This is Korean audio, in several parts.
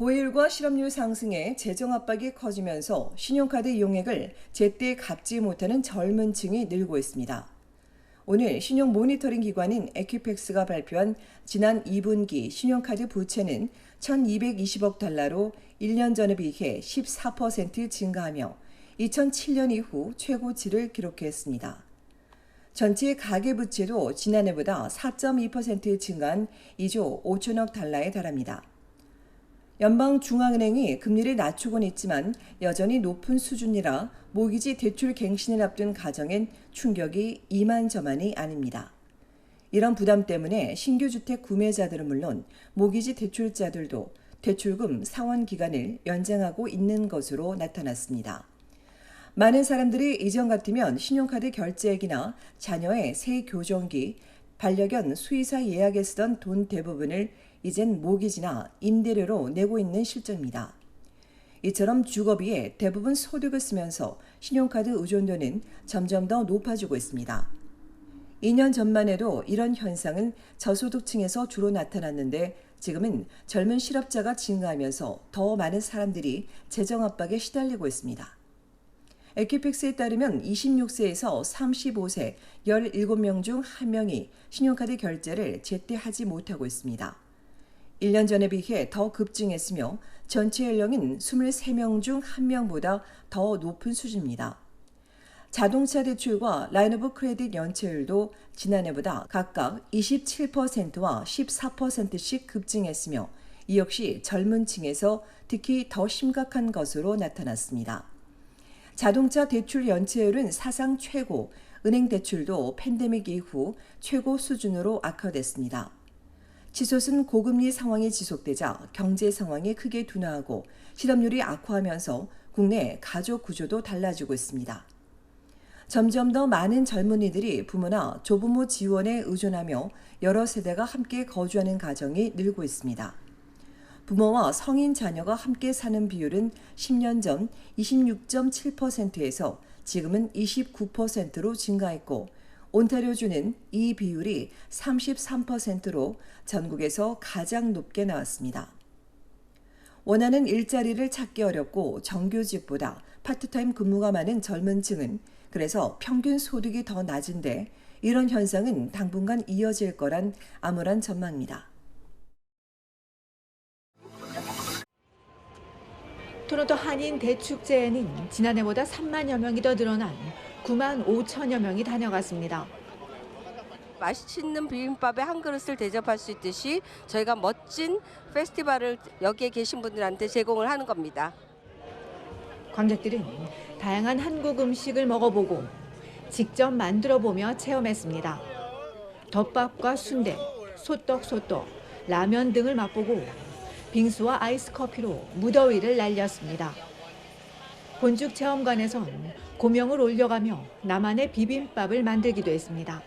고일과 실업률 상승에 재정 압박이 커지면서 신용카드 이용액을 제때 갚지 못하는 젊은 층이 늘고 있습니다. 오늘 신용 모니터링 기관인 에퀴펙스가 발표한 지난 2분기 신용카드 부채는 1220억 달러로 1년 전에 비해 14% 증가하며 2007년 이후 최고치를 기록했습니다. 전체 가계 부채도 지난해보다 4.2% 증가한 2조 5천억 달러에 달합니다. 연방중앙은행이 금리를 낮추곤 있지만 여전히 높은 수준이라 모기지 대출 갱신을 앞둔 가정엔 충격이 이만저만이 아닙니다. 이런 부담 때문에 신규 주택 구매자들은 물론 모기지 대출자들도 대출금 상환 기간을 연장하고 있는 것으로 나타났습니다. 많은 사람들이 이전 같으면 신용카드 결제액이나 자녀의 새 교정기, 반려견 수의사 예약에 쓰던 돈 대부분을 이젠 모기지나 임대료로 내고 있는 실정입니다. 이처럼 주거비에 대부분 소득을 쓰면서 신용카드 의존도는 점점 더 높아지고 있습니다. 2년 전만 해도 이런 현상은 저소득층에서 주로 나타났는데 지금은 젊은 실업자가 증가하면서 더 많은 사람들이 재정 압박에 시달리고 있습니다. 에키픽스에 따르면 26세에서 35세 17명 중 1명이 신용카드 결제를 제때 하지 못하고 있습니다. 1년 전에 비해 더 급증했으며 전체 연령인 23명 중 1명보다 더 높은 수준입니다. 자동차 대출과 라인 오브 크레딧 연체율도 지난해보다 각각 27%와 14%씩 급증했으며 이 역시 젊은 층에서 특히 더 심각한 것으로 나타났습니다. 자동차 대출 연체율은 사상 최고, 은행 대출도 팬데믹 이후 최고 수준으로 악화됐습니다. 치솟은 고금리 상황이 지속되자 경제 상황이 크게 둔화하고 실업률이 악화하면서 국내 가족 구조도 달라지고 있습니다. 점점 더 많은 젊은이들이 부모나 조부모 지원에 의존하며 여러 세대가 함께 거주하는 가정이 늘고 있습니다. 부모와 성인 자녀가 함께 사는 비율은 10년 전 26.7%에서 지금은 29%로 증가했고 온타리오주는 이 비율이 33%로 전국에서 가장 높게 나왔습니다. 원하는 일자리를 찾기 어렵고 정규직보다 파트타임 근무가 많은 젊은 층은 그래서 평균 소득이 더 낮은데 이런 현상은 당분간 이어질 거란 암울한 전망입니다. 토론토 한인 대축제에는 지난해보다 3만여 명이 더 늘어난 9만 5천여 명이 다녀갔습니다. 맛있는 비빔밥에 한 그릇을 대접할 수 있듯이 저희가 멋진 페스티벌을 여기에 계신 분들한테 제공을 하는 겁니다. 관객들은 다양한 한국 음식을 먹어보고 직접 만들어 보며 체험했습니다. 덮밥과 순대, 소떡 소떡, 라면 등을 맛보고 빙수와 아이스 커피로 무더위를 날렸습니다. 본죽 체험관에선 고명을 올려가며 나만의 비빔밥을 만들기도 했습니다.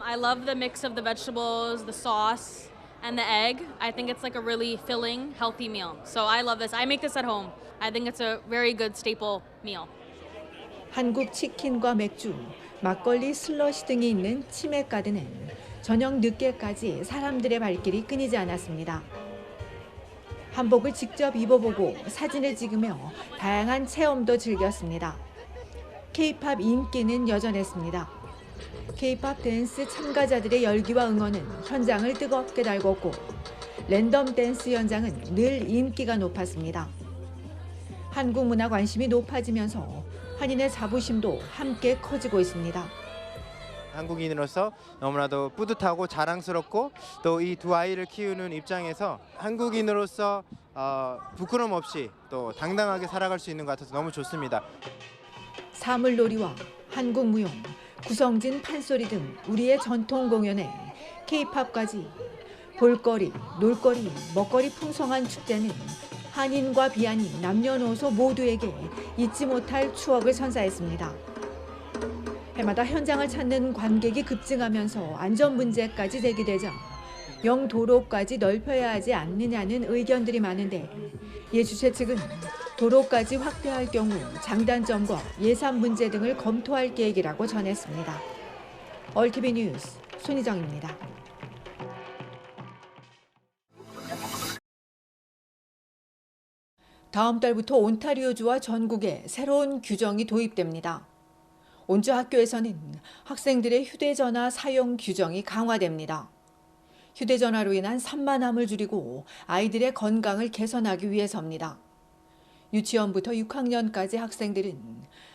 I love the mix of the vegetables, the sauce, and the egg. I think it's like a really filling, healthy meal. So I love this. I make this at home. I think it's a very good staple meal. 한국 치킨과 맥주, 막걸리 슬러시 등이 있는 치맥 가든은 저녁 늦게까지 사람들의 발길이 끊이지 않았습니다. 한복을 직접 입어보고 사진을 찍으며 다양한 체험도 즐겼습니다. K-팝 인기는 여전했습니다. K-팝 댄스 참가자들의 열기와 응원은 현장을 뜨겁게 달궜고 랜덤 댄스 현장은 늘 인기가 높았습니다. 한국 문화 관심이 높아지면서 한인의 자부심도 함께 커지고 있습니다. 한국인으로서 너무나도 뿌듯하고 자랑스럽고 또 이 두 아이를 키우는 입장에서 한국인으로서 어, 부끄럼 없이 또 당당하게 살아갈 수 있는 것 같아서 너무 좋습니다. 사물놀이와 한국 무용, 구성진 판소리 등 우리의 전통 공연에 K-팝까지 볼거리, 놀거리, 먹거리 풍성한 축제는 한인과 비한인, 남녀노소 모두에게 잊지 못할 추억을 선사했습니다. 해마다 현장을 찾는 관객이 급증하면서 안전 문제까지 제기되자 영도로까지 넓혀야 하지 않느냐는 의견들이 많은데 예주최 측은 도로까지 확대할 경우 장단점과 예산 문제 등을 검토할 계획이라고 전했습니다. 얼티비 뉴스 손희정입니다. 다음 달부터 온타리오주와 전국에 새로운 규정이 도입됩니다. 온주 학교에서는 학생들의 휴대전화 사용 규정이 강화됩니다. 휴대전화로 인한 산만함을 줄이고 아이들의 건강을 개선하기 위해서입니다. 유치원부터 6학년까지 학생들은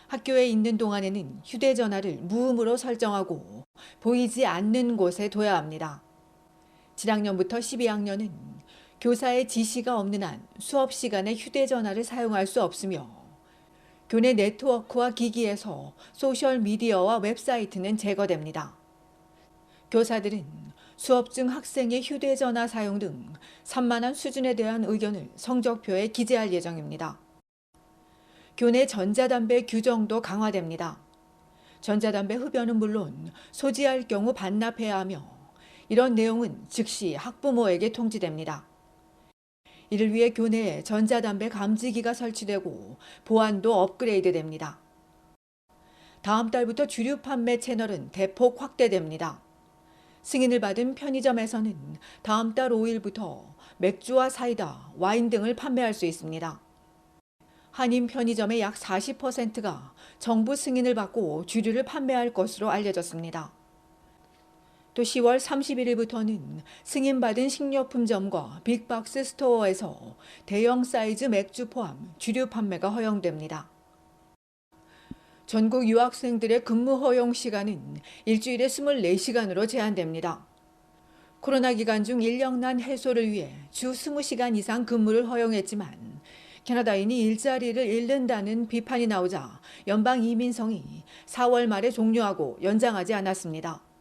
학교에 있는 동안에는 휴대전화를 무음으로 설정하고 보이지 않는 곳에 둬야 합니다. 7학년부터 12학년은 교사의 지시가 없는 한 수업 시간에 휴대전화를 사용할 수 없으며 교내 네트워크와 기기에서 소셜 미디어와 웹사이트는 제거됩니다. 교사들은 수업 중 학생의 휴대전화 사용 등 산만한 수준에 대한 의견을 성적표에 기재할 예정입니다. 교내 전자담배 규정도 강화됩니다. 전자담배 흡연은 물론 소지할 경우 반납해야 하며 이런 내용은 즉시 학부모에게 통지됩니다. 이를 위해 교내에 전자담배 감지기가 설치되고 보안도 업그레이드 됩니다. 다음 달부터 주류 판매 채널은 대폭 확대됩니다. 승인을 받은 편의점에서는 다음 달 5일부터 맥주와 사이다, 와인 등을 판매할 수 있습니다. 한인 편의점의 약 40%가 정부 승인을 받고 주류를 판매할 것으로 알려졌습니다. 또 10월 31일부터는 승인받은 식료품점과 빅박스 스토어에서 대형 사이즈 맥주 포함 주류 판매가 허용됩니다. 전국 유학생들의 근무 허용 시간은 일주일에 24시간으로 제한됩니다. 코로나 기간 중 인력난 해소를 위해 주 20시간 이상 근무를 허용했지만 캐나다인이 일자리를 잃는다는 비판이 나오자 연방 이민성이 4월 말에 종료하고 연장하지 않았습니다.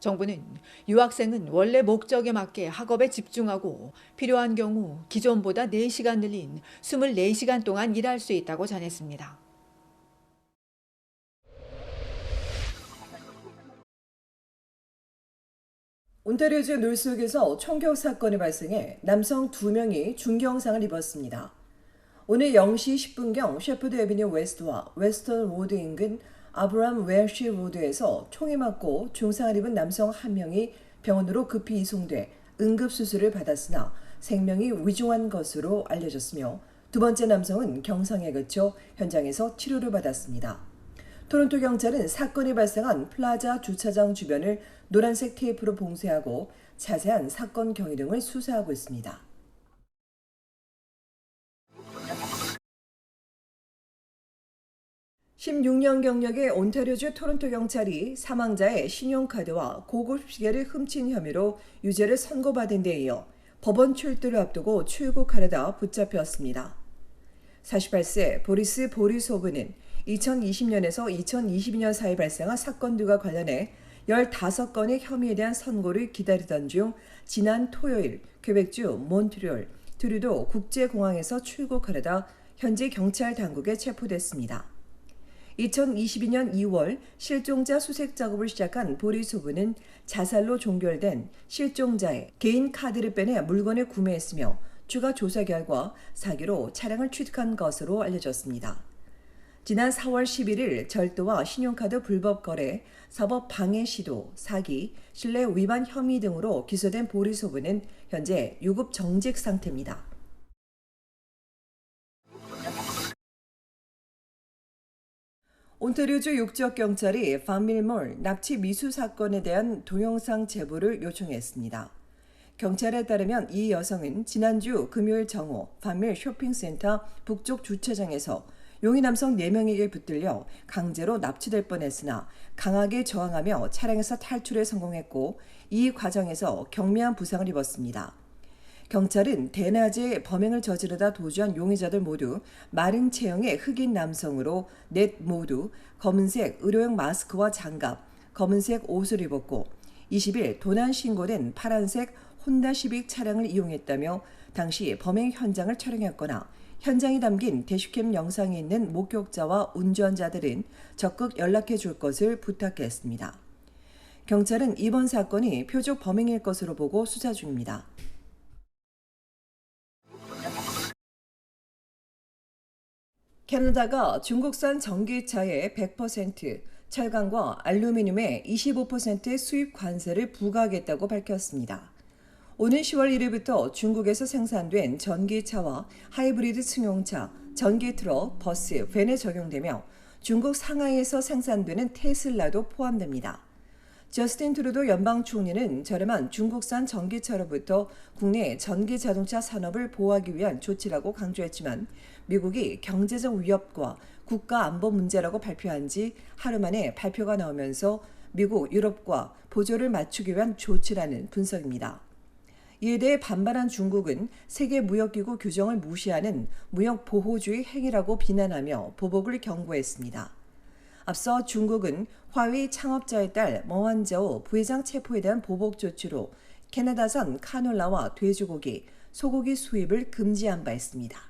정부는 유학생은 원래 목적에 맞게 학업에 집중하고 필요한 경우 기존보다 4시간 늘린 24시간 동안 일할 수 있다고 전했습니다. 온타리오주 놀속에서 총격 사건이 발생해 남성 두명이 중경상을 입었습니다. 오늘 0시 10분경 셰프드 에비뉴 웨스트와 웨스턴 로드 인근 아브람 웰시 로드에서 총에 맞고 중상을 입은 남성 한 명이 병원으로 급히 이송돼 응급수술을 받았으나 생명이 위중한 것으로 알려졌으며 두 번째 남성은 경상에 그쳐 현장에서 치료를 받았습니다. 토론토 경찰은 사건이 발생한 플라자 주차장 주변을 노란색 테이프로 봉쇄하고 자세한 사건 경위 등을 수사하고 있습니다. (16년) 경력의 온타리오주 토론토 경찰이 사망자의 신용카드와 고급 시계를 훔친 혐의로 유죄를 선고받은 데 이어 법원 출두를 앞두고 출국하려다 붙잡혔습니다. 48세 보리스 보리소브는 2020년에서 2022년 사이 발생한 사건들과 관련해 15건의 혐의에 대한 선고를 기다리던 중 지난 토요일 퀘벡주 몬트리올 트루도 국제공항에서 출국하려다 현지 경찰 당국에 체포됐습니다. 2022년 2월 실종자 수색 작업을 시작한 보리소브는 자살로 종결된 실종자의 개인 카드를 빼내 물건을 구매했으며 추가 조사 결과 사기로 차량을 취득한 것으로 알려졌습니다. 지난 4월 11일 절도와 신용카드 불법 거래, 사법 방해 시도, 사기, 신뢰 위반 혐의 등으로 기소된 보리소브는 현재 유급 정직 상태입니다. 온타리오주 육지역 경찰이 반밀몰 납치 미수 사건에 대한 동영상 제보를 요청했습니다. 경찰에 따르면 이 여성은 지난주 금요일 정오 반밀 쇼핑센터 북쪽 주차장에서 용의 남성 4명에게 붙들려 강제로 납치될 뻔했으나 강하게 저항하며 차량에서 탈출에 성공했고 이 과정에서 경미한 부상을 입었습니다. 경찰은 대낮에 범행을 저지르다 도주한 용의자들 모두 마른 체형의 흑인 남성으로 넷 모두 검은색 의료용 마스크와 장갑, 검은색 옷을 입었고 20일 도난 신고된 파란색 혼다 시빅 차량을 이용했다며 당시 범행 현장을 촬영했거나 현장이 담긴 대시캠 영상에 있는 목격자와 운전자들은 적극 연락해 줄 것을 부탁했습니다. 경찰은 이번 사건이 표적 범행일 것으로 보고 수사 중입니다. 캐나다가 중국산 전기차의 100%, 철강과 알루미늄의 25% 수입 관세를 부과하겠다고 밝혔습니다. 오는 10월 1일부터 중국에서 생산된 전기차와 하이브리드 승용차, 전기 트럭, 버스, 밴에 적용되며 중국 상하이에서 생산되는 테슬라도 포함됩니다. 저스틴 트루도 연방 총리는 저렴한 중국산 전기차로부터 국내 전기 자동차 산업을 보호하기 위한 조치라고 강조했지만 미국이 경제적 위협과 국가 안보 문제라고 발표한 지 하루 만에 발표가 나오면서 미국, 유럽과 보조를 맞추기 위한 조치라는 분석입니다. 이에 대해 반발한 중국은 세계 무역기구 규정을 무시하는 무역 보호주의 행위라고 비난하며 보복을 경고했습니다. 앞서 중국은 화웨이 창업자의 딸 머완저우 부회장 체포에 대한 보복 조치로 캐나다산 카놀라와 돼지고기, 소고기 수입을 금지한 바 있습니다.